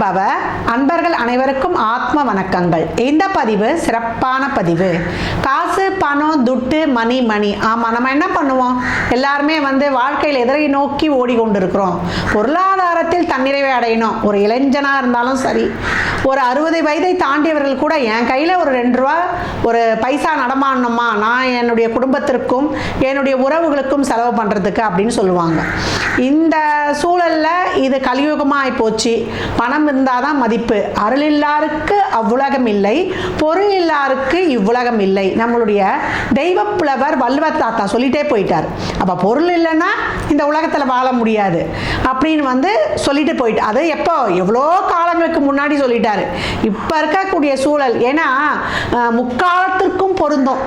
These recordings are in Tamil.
பவ அன்பர்கள் அனைவருக்கும் ஆத்ம வணக்கங்கள். இந்த பதிவு சிறப்பான பதிவு. காசு பணம் துட்டு மணி மணி ஆமாம் நம்ம என்ன பண்ணுவோம்? எல்லாருமே வந்து வாழ்க்கையில் எதிரை நோக்கி ஓடிக்கொண்டிருக்கிறோம். பொருளாதாரத்தில் தன்னிறைவை அடையணும். ஒரு இளைஞனாக இருந்தாலும் சரி. ஒரு அறுபது வயதை தாண்டியவர்கள் கூட என் கையில் ஒரு ரெண்டு ரூபா ஒரு பைசா நடமாடணுமா? நான் என்னுடைய குடும்பத்திற்கும் என்னுடைய உறவுகளுக்கும் செலவு பண்ணுறதுக்கு அப்படின்னு சொல்லுவாங்க. இந்த சூழலில் இது கலியுகமாக போச்சு. பணம் இருந்தால் தான் மதிப்பு. அருள் இல்லாருக்கு அவ்வுலகம் இல்லை. பொருள் இல்லாருக்கு இவ்வுலகம் இல்லை. நம்மளுடைய தெய்வப்புலவர் வள்ளுவர் தாத்தா சொல்லிட்டே போயிட்டார். அப்போ பொருள் இல்லைன்னா இந்த உலகத்தில் வாழ முடியாது. அப்படின்னு வந்து சொல்லிட்டு போயிட்டு அது எப்போ? எவ்வளோ காலங்களுக்கு முன்னாடி சொல்லிட்டாரு. இப்போ இருக்கக்கூடிய சூழல் ஏன்னா அஹ், முக்காலத்திற்கும் பொருந்தும்.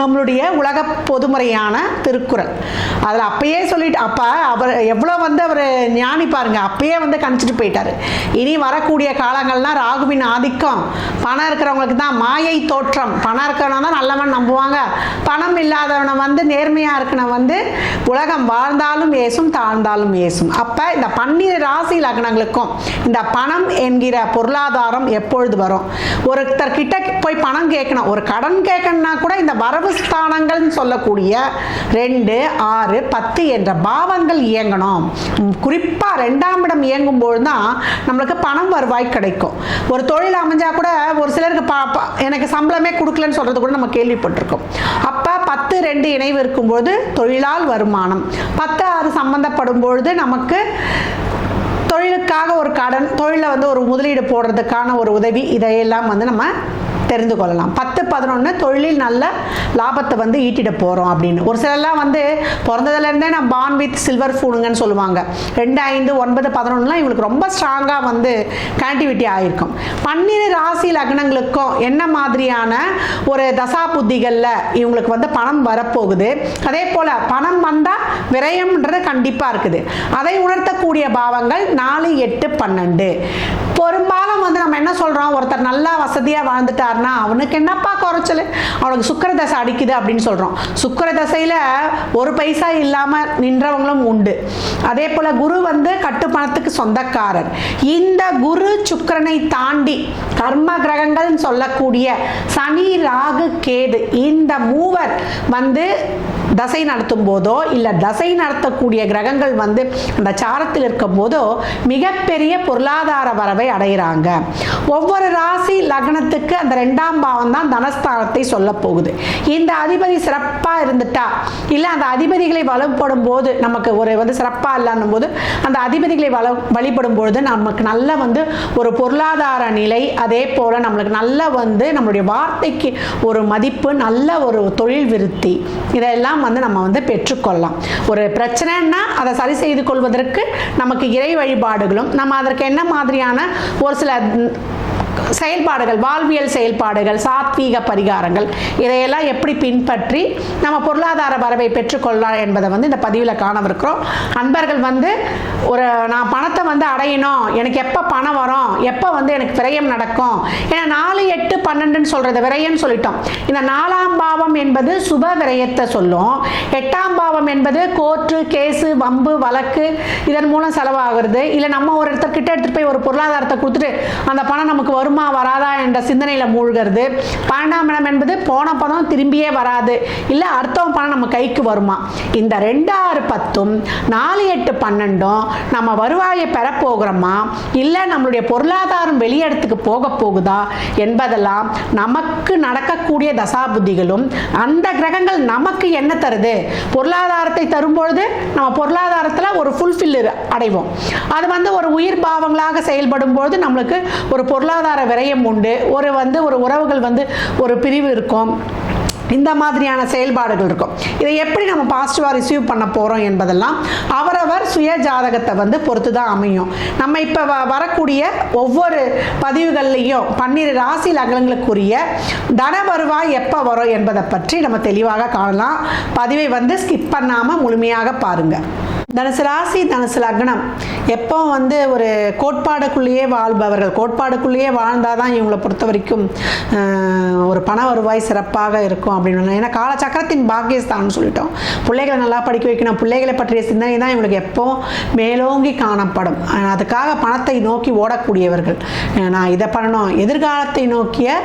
நம்மளுடைய உலக பொதுமுறையான திருக்குறள். அதில் அப்பயே சொல்லிட்டு அப்போ அவர் எவ்வளோ வந்து அவர் ஞானி பாருங்க அப்பயே வந்து கணிச்சிட்டு போயிட்டார். இனி வரக்கூடிய காலங்கள்லாம் ராகுவின் ஆதிக்கம் பணம் இருக்கிறவங்களுக்கு தான் மாயை தோற்றம். பணம் இருக்கிறவன தான் நல்லவன் நம்புவாங்க. பணம் இல்லாதவனை வந்து நேர்மையாக இருக்கணும் வந்து உலகம் வாழ்ந்தாலும் ஏசும் தாழ்ந்தாலும் ஏசும். அப்போ இந்த பன்னிரு ராசி லக்னங்களுக்கும் இந்த பணம் என்கிற பொருளாதாரம் எப்பொழுது வரும்? ஒருத்தர் கிட்ட போய் பணம் கேட்கணும். ஒரு கடன் கேட்கணும்னா கூட இந்த வர ஸ்தானங்கள்னு சொல்லக்கூடிய ரெண்டு ஆறு பத்து என்ற பாவங்கள் இயங்கணும். குறிப்பாக ரெண்டாம் இடம் இயங்கும் பொழுது தான் நம்மளுக்கு பணம் வருவாய் கிடைக்கும். ஒரு தொழில் அமைஞ்சால் கூட ஒரு சிலருக்கு பா எனக்கு சம்பளமே கொடுக்கலன்னு சொல்கிறது கூட நம்ம கேள்விப்பட்டிருக்கோம். அப்போ பத்து ரெண்டு இணைவு இருக்கும்போது தொழிலால் வருமானம். பத்து ஆறு சம்பந்தப்படும் பொழுது நமக்கு தொழிலுக்காக ஒரு கடன் தொழிலில் வந்து ஒரு முதலீடு போடுறதுக்கான ஒரு உதவி இதையெல்லாம் வந்து நம்ம தெரிந்து கொள்ளலாம் பத்து பதினொன்று தொழிலில் நல்ல லாபத்தை வந்து ஈட்டிட போகிறோம் அப்படின்னு. ஒரு சிலர்லாம் வந்து பிறந்ததுலேருந்தே நான் பான் வித் சில்வர் ஃபூனுங்கன்னு சொல்லுவாங்க. ரெண்டு ஐந்து ஒன்பது பதினொன்றுலாம் இவங்களுக்கு ரொம்ப ஸ்ட்ராங்காக வந்து கனெக்டிவிட்டி ஆகிருக்கும் பன்னிரு ராசி லக்னங்களுக்கும் என்ன மாதிரியான ஒரு தசா புத்திகளில் இவங்களுக்கு வந்து பணம் வரப்போகுது? அதே போல் பணம் வந்தால் விரயம்ன்றது கண்டிப்பாக இருக்குது. அதை உணர்த்தக்கூடிய பாவங்கள் நாலு எட்டு பன்னெண்டு. பெரும்பாலும் வந்து நம்ம என்ன சொல்கிறோம் ஒருத்தர் நல்லா வசதியாக வாழ்ந்துட்டாருன்னா அவனுக்கு என்னப்பா குறைச்சல்? அவனுக்கு சுக்கர தசை அடிக்குது அப்படின்னு சொல்கிறோம் சுக்கிர தசையில் ஒரு பைசா இல்லாமல் நின்றவங்களும் உண்டு. அதே போல் குரு வந்து கட்டுப்பணத்துக்கு சொந்தக்காரர். இந்த குரு சுக்கிரனை தாண்டி கர்ம கிரகங்கள்னு சொல்லக்கூடிய சனி ராகு கேது இந்த மூவர் வந்து தசை நடத்தும் போதோ இல்லை தசை நடத்தக்கூடிய கிரகங்கள் வந்து அந்த சாரத்தில் இருக்கும் போதோ மிகப்பெரிய பொருளாதார வரவை அடைகிறாங்க ஒவ்வொரு ராசி லக்னத்துக்கு அந்த ரெண்டாம் பாவம் தான் தனஸ்தானத்தை சொல்ல போகுது. இந்த அதிபதி சிறப்பாக இருந்துட்டா இல்லை அந்த அதிபதிகளை வலுப்படும் போது நமக்கு ஒரு வந்து சிறப்பாக இல்லைன்னும் போது அந்த அதிபதிகளை வள வழிபடும் பொழுது நமக்கு நல்ல வந்து ஒரு பொருளாதார நிலை அதே போல் நம்மளுக்கு நல்ல வந்து நம்மளுடைய வார்த்தைக்கு ஒரு மதிப்பு நல்ல ஒரு தொழில் விருத்தி இதெல்லாம் வந்து நம்ம வந்து பெற்றுக்கொள்ளலாம். ஒரு பிரச்சனைன்னா அதை சரி செய்து கொள்வதற்கு நமக்கு இறை வழிபாடுகளும் நம்ம அதற்கு என்ன மாதிரியான ஒரு சில ம், செயல்பாடுகள் வாழ்வியல் செயல்பாடுகள் சாத்வீக பரிகாரங்கள் இதையெல்லாம் எப்படி பின்பற்றி நம்ம பொருளாதார வரவை பெற்றுக்கொள்ளலாம் என்பதை வந்து இந்த பதிவில் காணவிருக்கிறோம். அன்பர்கள் வந்து ஒரு நான் பணத்தை வந்து அடையணும் எனக்கு எப்போ பணம் வரும் எப்போ வந்து எனக்கு விரயம் நடக்கும்? ஏன்னா நாலு எட்டு பன்னெண்டுன்னு சொல்கிறது விரயம்னு சொல்லிட்டோம். இந்த நாலாம் பாவம் என்பது சுப விரயத்தை சொல்லும். எட்டாம் பாவம் என்பது கோர்ட்டு கேஸு வம்பு வழக்கு இதன் மூலம் செலவாகிறது. இல்லை நம்ம ஒரு இடத்த கிட்ட எடுத்துகிட்டு போய் ஒரு பொருளாதாரத்தை கொடுத்துட்டு அந்த பணம் நமக்கு வருமா வராதா என்ற சிந்தனையில் மூழ்கிறது. பன்னெண்டாம் இடம் என்பது போன பதம் திரும்பியே வராது. இல்லை அடுத்தவன் பணம் நம்ம கைக்கு வருமா? இந்த ரெண்டு ஆறு பத்தும் நாலு எட்டு பன்னெண்டும் நம்ம வருவாயை பெறப்போகிறோமா இல்லை நம்மளுடைய பொருளாதாரம் வெளியிடத்துக்கு போக போகுதா? என்பதெல்லாம் நமக்கு நடக்கக்கூடிய தசாபுத்திகளும் அந்த கிரகங்கள் நமக்கு என்ன தருது? பொருளாதாரத்தை தரும்பொழுது நம்ம பொருளாதாரத்தில் ஒரு ஃபுல்ஃபில் அடைவோம். அது வந்து ஒரு உயிர் பாவங்களாக செயல்படும் பொழுது நம்மளுக்கு ஒரு பொருளாதார விரயம் உண்டு. ஒரு வந்து ஒரு உறவுகள் வந்து ஒரு பிரிவு இருக்கும். இந்த மாதிரியான செயல்பாடுகள் இருக்கும். இதை எப்படி நம்ம பாசிட்டிவாக ரிசீவ் பண்ண போகிறோம் என்பதெல்லாம் அவரவர் சுய ஜாதகத்தை வந்து பொறுத்து தான் அமையும். நம்ம இப்போ வ வரக்கூடிய ஒவ்வொரு பதிவுகள்லையும் பன்னிரு ராசி லக்னங்களுக்குரிய தன வருவாய் எப்போ வரும் என்பதை பற்றி நம்ம தெளிவாக காணலாம். பதிவை வந்து ஸ்கிப் பண்ணாமல் முழுமையாக பாருங்கள் தனுசு ராசி தனுசு லக்னம். எப்போ வந்து ஒரு கோட்பாடுக்குள்ளேயே வாழ்பவர்கள் கோட்பாடுக்குள்ளேயே வாழ்ந்தால் தான் இவங்களை பொறுத்த வரைக்கும் ஒரு பண வருவாய் சிறப்பாக இருக்கும் அப்படின்னு. ஏன்னா காலச்சக்கரத்தின் பாக்கியஸ்தான்னு சொல்லிட்டோம். பிள்ளைகளை நல்லா படிக்க வைக்கணும். பிள்ளைகளை பற்றிய சிந்தனை தான் இவங்களுக்கு எப்போ மேலோங்கி காணப்படும். அதுக்காக பணத்தை நோக்கி ஓடக்கூடியவர்கள். நான் இதை பண்ணணும். எதிர்காலத்தை நோக்கிய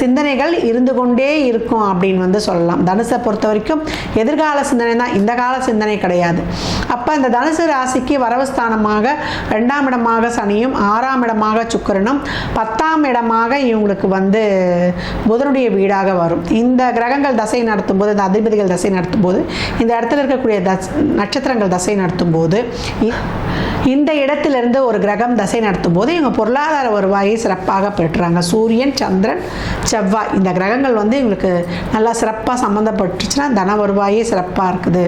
சிந்தனைகள் இருந்து கொண்டே இருக்கும் அப்படின்னு வந்து சொல்லலாம். தனுசை பொறுத்த வரைக்கும் எதிர்கால சிந்தனை தான். இந்த கால சிந்தனை கிடையாது. அப்போ இந்த தனுசு ராசிக்கு வரவுஸ்தானமாக ரெண்டாம் இடமாக சனியும் ஆறாம் இடமாக சுக்கிரனும் பத்தாம் இடமாக இவங்களுக்கு வந்து புதனுடைய வீடாக வரும். இந்த கிரகங்கள் தசை நடத்தும் போது இந்த அதிபதிகள் தசை நடத்தும் போது இந்த இடத்துல இருக்கக்கூடிய தஸ் நட்சத்திரங்கள் தசை நடத்தும் போது இந்த இடத்திலிருந்து ஒரு கிரகம் தசை நடத்தும் போது இவங்க பொருளாதார வருவாயை சிறப்பாக பெற்றுறாங்க சூரியன் சந்திரன் செவ்வாய். இந்த கிரகங்கள் வந்து இவங்களுக்கு நல்லா சிறப்பாக சம்மந்தப்பட்டுச்சுன்னா தன வருவாயே சிறப்பாக இருக்குது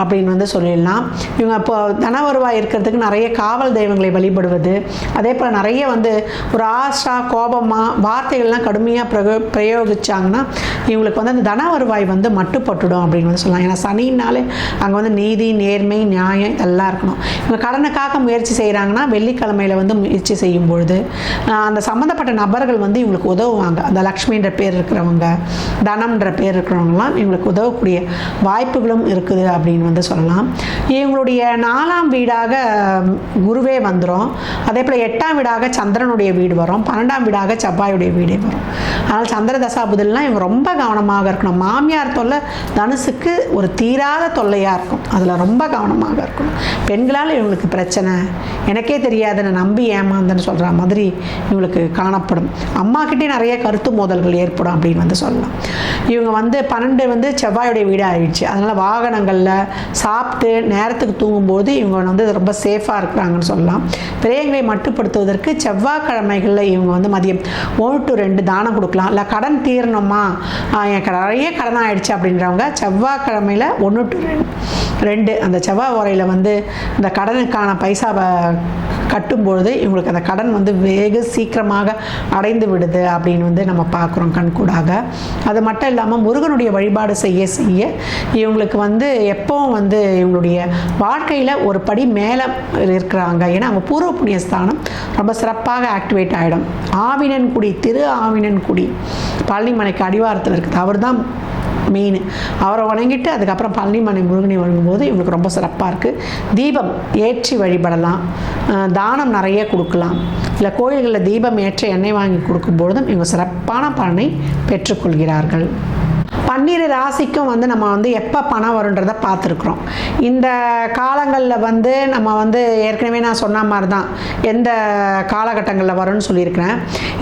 அப்படின்னு வந்து சொல்லிடலாம். இவங்க இப்போ தன வருவாய் இருக்கிறதுக்கு நிறைய காவல் தெய்வங்களை வழிபடுவது அதே போல் நிறைய வந்து ஒரு ஆஷா கோபமாக வார்த்தைகள்லாம் கடுமையாக பிரயோ பிரயோகிச்சாங்கன்னா இவங்களுக்கு வந்து அந்த தன வருவாய் வந்து மட்டுப்பட்டுடும் அப்படின்னு வந்து சொல்லலாம். ஏன்னா சனினாலே அங்கே வந்து நீதி நேர்மை நியாயம் இதெல்லாம் இருக்கணும். இவங்க கடனுக்காக முயற்சி செய்கிறாங்கன்னா வெள்ளிக்கிழமையில வந்து முயற்சி செய்யும் பொழுது அந்த சம்மந்தப்பட்ட நபர்கள் வந்து இவங்களுக்கு உதவுவாங்க. அந்த லக்ஷ்மின்ற பேர் இருக்கிறவங்க தனம்ன்ற பேர் இருக்கிறவங்கலாம் இவங்களுக்கு உதவக்கூடிய வாய்ப்புகளும் இருக்குது அப்படின்னு வந்து சொல்லலாம். இவங்களுடைய நாலாம் வீடாக குருவே வந்துடும் அதே போல் எட்டாம் வீடாக சந்திரனுடைய வீடு வரும். பன்னெண்டாம் வீடாக செவ்வாயுடைய வீடே வரும். அதனால் சந்திர தசாபுதல்லாம் இவங்க ரொம்ப கவனமாக இருக்கணும். மாமியார் தொல்லை தனுசுக்கு ஒரு தீராத தொல்லையாக இருக்கும். அதில் ரொம்ப கவனமாக இருக்கணும். பெண்களால் இவங்களுக்கு பிரச்சனை எனக்கே தெரியாது நான் நம்பி ஏமாந்தேன்னு சொல்கிற மாதிரி இவங்களுக்கு காணப்படும். அம்மாக்கிட்டே நிறைய கருத்து மோதல்கள் ஏற்படும் அப்படின்னு வந்து சொல்லலாம். இவங்க வந்து பன்னெண்டு வந்து செவ்வாயுடைய வீடு ஆயிடுச்சு. அதனால் வாகனங்களில் சாப்பிட்டு நேரத்துக்கு தூங்கும்போது இவங்க வந்து ரொம்ப சேஃபாக இருக்கிறாங்கன்னு சொல்லலாம். பிரேயங்களை மட்டுப்படுத்துவதற்கு செவ்வாய்க்கிழமைகளில் இவங்க வந்து மதியம் ஒன்று டு ரெண்டு தானம் கொடுக்கலாம். இல்லை கடன் தீரணுமா? எனக்கு நிறைய கடன் ஆயிடுச்சு அப்படின்றவங்க செவ்வாய்க்கிழமையில் ஒன்று டு ரெண்டு. ரெண்டு அந்த செவ்வாய் உரையில் வந்து இந்த கடனுக்கான பைசா பைசாவை கட்டும்பொழுது இவங்களுக்கு அந்த கடன் வந்து வெகு சீக்கிரமாக அடைந்து விடுது அப்படின்னு வந்து நம்ம பார்க்குறோம் கண்கூடாக. அது மட்டும் இல்லாமல் முருகனுடைய வழிபாடு செய்ய செய்ய இவங்களுக்கு வந்து எப்பவும் வந்து இவங்களுடைய வாழ்க்கையில் ஒரு படி மேலே இருக்கிறாங்க. ஏன்னா அவங்க பூர்வ புண்ணிய ஸ்தானம் ரொம்ப சிறப்பாக ஆக்டிவேட் ஆகிடும் ஆவினன்குடி திரு ஆவினன்குடி. பழனிமலைக்கு அடிவாரத்தில் இருக்குது. அவர் தான் மெயின் அவரை வணங்கிட்டு அதுக்கப்புறம் பழனிமலை முருகனை வழங்கும்போது இவங்களுக்கு ரொம்ப சிறப்பாக இருக்குது தீபம் ஏற்றி வழிபடலாம். தானம் நிறைய கொடுக்கலாம். இல்லை கோயில்களில் தீபம் ஏற்ற எண்ணெய் வாங்கி கொடுக்கும்பொழுதும் இவங்க சிறப்பான பலனை பெற்றுக்கொள்கிறார்கள். பன்னிரு ராசிக்கும் வந்து நம்ம வந்து எப்போ பணம் வருன்றதை பார்த்துருக்குறோம். இந்த காலங்களில் வந்து நம்ம வந்து ஏற்கனவே நான் சொன்ன மாதிரி தான் எந்த காலகட்டங்களில் வரும்னு சொல்லியிருக்கிறேன்.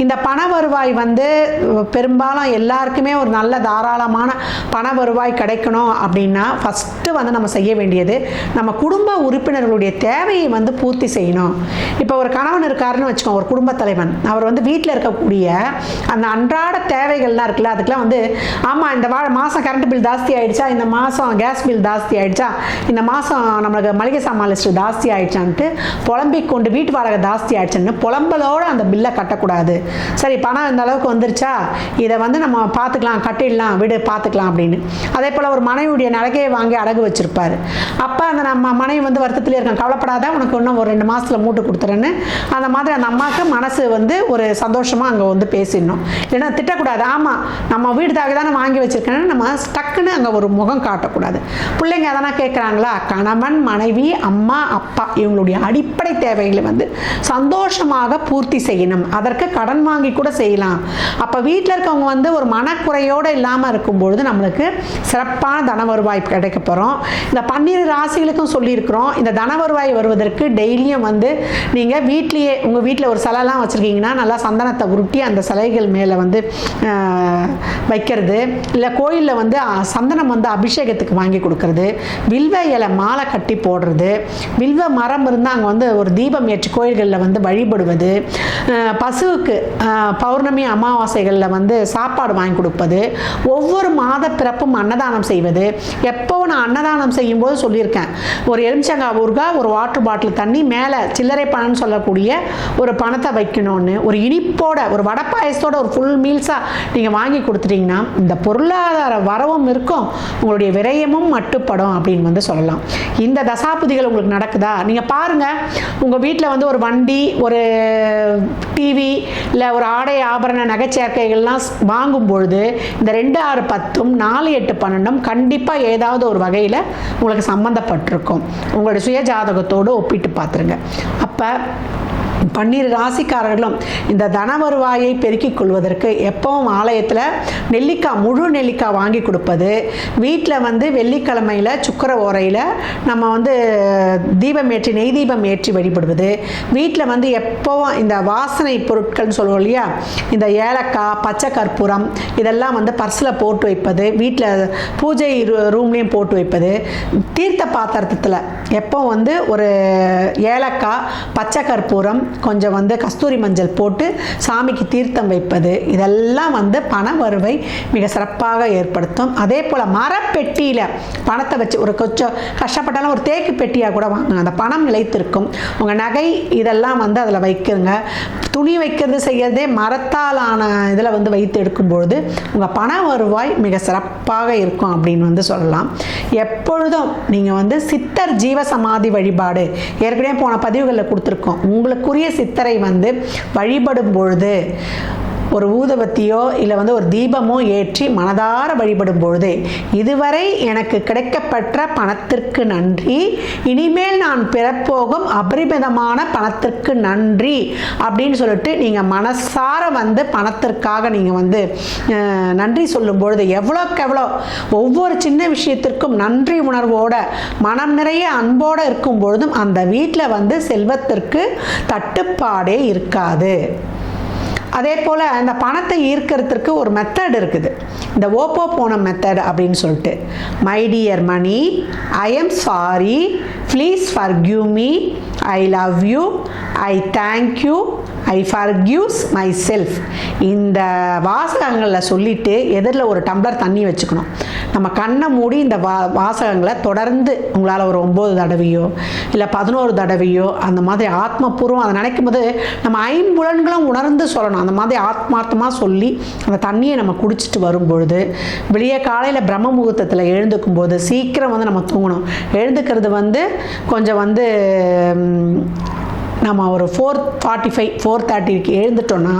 இந்த பண வருவாய் வந்து பெரும்பாலும் எல்லாருக்குமே ஒரு நல்ல தாராளமான பண வருவாய் கிடைக்கணும் அப்படின்னா ஃபஸ்ட்டு வந்து நம்ம செய்ய வேண்டியது நம்ம குடும்ப உறுப்பினர்களுடைய தேவையை வந்து பூர்த்தி செய்யணும். இப்போ ஒரு கணவன் இருக்காருன்னு வச்சுக்கோங்க ஒரு குடும்ப தலைவன். அவர் வந்து வீட்டில் இருக்கக்கூடிய அந்த அன்றாட தேவைகள்லாம் இருக்குல்ல அதுக்கெல்லாம் வந்து ஆமாம் இந்த மாதம் கரண்ட் பில் ஜாஸ்தி ஆயிடுச்சா? இந்த மாதம் கேஸ் பில் ஜாஸ்தி ஆயிடுச்சா? இந்த மாதம் நம்மளுக்கு மளிகை சாமான் லிஸ்ட்டு ஜாஸ்தி ஆயிடுச்சான்ட்டு புலம்பிக் கொண்டு வீட்டு வாடகை ஜாஸ்தி ஆயிடுச்சுன்னு புலம்பலோடு அந்த பில்லை கட்டக்கூடாது. சரி பணம் இந்த அளவுக்கு வந்துருச்சா? இதை வந்து நம்ம பார்த்துக்கலாம் கட்டிடலாம் வீடு பார்த்துக்கலாம் அப்படின்னு. அதே போல் ஒரு மனைவியுடைய நகையை வாங்கி அடகு வச்சிருப்பாரு. அப்போ அந்த நம்ம மனைவி வந்து வருத்தத்திலே இருக்காங்க கவலைப்படாத உனக்கு இன்னும் ஒரு ரெண்டு மாதத்தில் மூட்டு கொடுத்துறேன்னு. அந்த மாதிரி அந்த அம்மாவுக்கு மனசு வந்து ஒரு சந்தோஷமாக அங்கே வந்து பேசிடணும். ஏன்னா திட்டக்கூடாது. ஆமாம் நம்ம வீடு தாங்க தானே வாங்கி வச்சிருக்கேன்னு நம்ம டக்குன்னு அங்கே ஒரு முகம் காட்டக்கூடாது. பிள்ளைங்க எதனா கேட்குறாங்களா? கணவன் மனைவி அம்மா அப்பா இவங்களுடைய அடிப்படை தேவைகளை வந்து சந்தோஷமாக பூர்த்தி செய்யணும். அதற்கு கடன் வாங்கி கூட செய்யலாம். அப்போ வீட்டில் இருக்கவங்க வந்து ஒரு மனக்குறையோடு இல்லாமல் இருக்கும்பொழுது நம்மளுக்கு சிறப்பான தன வருவாய் கிடைக்க போகிறோம் இந்த பன்னிரு ராசிகளுக்கும் சொல்லியிருக்கிறோம். இந்த தன வருவாய் வருவதற்கு டெய்லியும் வந்து நீங்கள் வீட்லேயே உங்கள் வீட்டில் ஒரு சிலைலாம் வச்சுருக்கீங்கன்னா நல்லா சந்தனத்தை உருட்டி அந்த சிலைகள் மேலே வந்து வைக்கிறது. இல்லை கோயிலில் வந்து சந்தனம் வந்து அபிஷேகத்துக்கு வாங்கி கொடுக்கறது. வில்வ இலை மாலை கட்டி போடுறது. வில்வ மரம் இருந்தால் அங்கே வந்து ஒரு தீபம் ஏற்றி கோயில்களில் வந்து வழிபடுவது. பசுவுக்கு பௌர்ணமி அமாவாசைகளில் வந்து சாப்பாடு வாங்கி கொடுப்பது. ஒவ்வொரு மாத பிறப்பும் அன்னதானம் செய்வது. எப்போ நான் அன்னதானம் செய்யும்போது சொல்லியிருக்கேன். ஒரு எலுமிச்சங்காய் ஊறுகாய் ஒரு வாட்டர் பாட்டில் தண்ணி மேலே சில்லறை பணம்னு சொல்லக்கூடிய ஒரு பணத்தை வைக்கணும்னு ஒரு இனிப்போட ஒரு வடை பாயசத்தோட ஒரு ஃபுல் மீல்ஸாக நீங்கள் வாங்கி கொடுத்துட்டீங்கன்னா இந்த பொருளை பொருளாதார வரவும் இருக்கும். உங்களுடைய விரயமும் மட்டுப்படும் அப்படின்னு வந்து சொல்லலாம். இந்த தசாபுதிகள் உங்களுக்கு நடக்குதா? நீங்கள் பாருங்கள் உங்கள் வீட்டில் வந்து ஒரு வண்டி ஒரு டிவி இல்லை ஒரு ஆடை ஆபரண நகைச்சேர்க்கைகள்லாம் வாங்கும் பொழுது இந்த ரெண்டு ஆறு பத்தும் நாலு எட்டு பன்னெண்டும் கண்டிப்பாக ஏதாவது ஒரு வகையில் உங்களுக்கு சம்மந்தப்பட்டிருக்கும் உங்களுடைய சுய ஜாதகத்தோடு ஒப்பிட்டு பார்த்துருங்க. அப்போ பன்னிரு ராசிக்காரர்களும் இந்த தன வருவாயை பெருக்கிக் கொள்வதற்கு எப்பவும் ஆலயத்தில் நெல்லிக்காய் முழு நெல்லிக்காய் வாங்கி கொடுப்பது. வீட்டில் வந்து வெள்ளிக்கிழமையில் சுக்கர ஓரையில் நம்ம வந்து தீபம் ஏற்றி நெய் தீபம் ஏற்றி வழிபடுவது. வீட்டில் வந்து எப்போவும் இந்த வாசனை பொருட்கள்னு சொல்லுவோம் இல்லையா? இந்த ஏலக்காய் பச்சை கற்பூரம் இதெல்லாம் வந்து பர்ஸில் போட்டு வைப்பது. வீட்டில் பூஜை ரூ- ரூம்லேயும் போட்டு வைப்பது. தீர்த்த பாத்திரத்தில் எப்போ வந்து ஒரு ஏலக்காய் பச்சை கற்பூரம் கொஞ்சம் வந்து கஸ்தூரி மஞ்சள் போட்டு சாமிக்கு தீர்த்தம் வைப்பது இதெல்லாம் வந்து பண வருவை மிக சிறப்பாக ஏற்படுத்தும். அதே போல் மரப்பெட்டியில் பணத்தை வச்சு ஒரு கொஞ்சம் கஷ்டப்பட்டாலும் ஒரு தேக்கு பெட்டியாக கூட வாங்குங்க. அந்த பணம் நிலைத்திருக்கும். உங்கள் நகை இதெல்லாம் வந்து அதில் வைக்கிறங்க துணி வைக்கிறது செய்யறதே மரத்தாலான இதில் வந்து வைத்து எடுக்கும்பொழுது உங்கள் பண வருவாய் மிக சிறப்பாக இருக்கும் அப்படின்னு வந்து சொல்லலாம். எப்பொழுதும் நீங்கள் வந்து சித்தர் ஜீவசமாதி வழிபாடு ஏற்கனவே போன பதிவுகளில் கொடுத்துருக்கோம். உங்களுக்குரிய சித்தரை வந்து வழிபடும் பொழுது ஒரு ஊதுபத்தியோ இல்லை வந்து ஒரு தீபமோ ஏற்றி மனதார வழிபடும் பொழுது இதுவரை எனக்கு கிடைக்கப்பட்ட பணத்திற்கு நன்றி. இனிமேல் நான் பிறப்போகும் அபரிமிதமான பணத்திற்கு நன்றி அப்படின்னு சொல்லிட்டு நீங்கள் மனசார வந்து பணத்திற்காக நீங்கள் வந்து நன்றி சொல்லும் பொழுது எவ்வளோக்கு எவ்வளோ ஒவ்வொரு சின்ன விஷயத்திற்கும் நன்றி உணர்வோட மனம் நிறைய அன்போடு இருக்கும் பொழுதும் அந்த வீட்டில் வந்து செல்வத்திற்கு தட்டுப்பாடே இருக்காது. அதே போல் அந்த பணத்தை ஈர்க்கிறதுக்கு ஒரு மெத்தட் இருக்குது. இந்த ஓப்போ போன மெத்தட் அப்படின்னு சொல்லிட்டு. My dear Mani I am sorry please forgive me I love you I thank you I forgives myself இந்த வாசகங்களில் சொல்லிட்டு எதிரில் ஒரு டம்ளர் தண்ணி வச்சுக்கணும். நம்ம கண்ணை மூடி இந்த வா வாசகங்களை தொடர்ந்து உங்களால் ஒரு ஒம்பது தடவையோ இல்லை பதினோரு தடவையோ அந்த மாதிரி ஆத்மபூர்வம் அதை நினைக்கும் போது நம்ம ஐம்புலன்களும் உணர்ந்து சொல்லணும். அந்த மாதிரி ஆத்மார்த்தமாக சொல்லி அந்த தண்ணியை நம்ம குடிச்சிட்டு வரும்பொழுது வெளியே காலையில் பிரம்ம முகூர்த்தத்தில் எழுந்துக்கும் போது சீக்கிரம் வந்து நம்ம தூங்கணும். எழுந்துக்கிறது வந்து கொஞ்சம் வந்து நம்ம ஒரு ஃபோர் ஃபார்ட்டி ஃபைவ் ஃபோர் தேர்ட்டிக்கு எழுந்துட்டோன்னா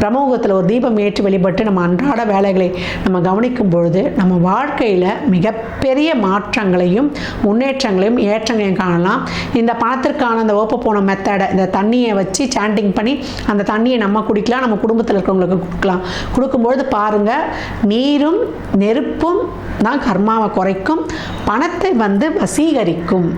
பிரமுகத்தில் ஒரு தீபம் ஏற்றி வழிபட்டு நம்ம அன்றாட வேலைகளை நம்ம கவனிக்கும் பொழுது நம்ம வாழ்க்கையில் மிகப்பெரிய மாற்றங்களையும் முன்னேற்றங்களையும் ஏற்றங்களையும் காணலாம். இந்த பணத்திற்கான அந்த ஓப்ப போன மெத்தடை இந்த தண்ணியை வச்சு சாண்டிங் பண்ணி அந்த தண்ணியை நம்ம குடிக்கலாம் நம்ம குடும்பத்தில் இருக்கிறவங்களுக்கு கொடுக்கலாம். கொடுக்கும்பொழுது பாருங்கள் நீரும் நெருப்பும் தான் கர்மாவை குறைக்கும் பணத்தை வந்து வசீகரிக்கும்.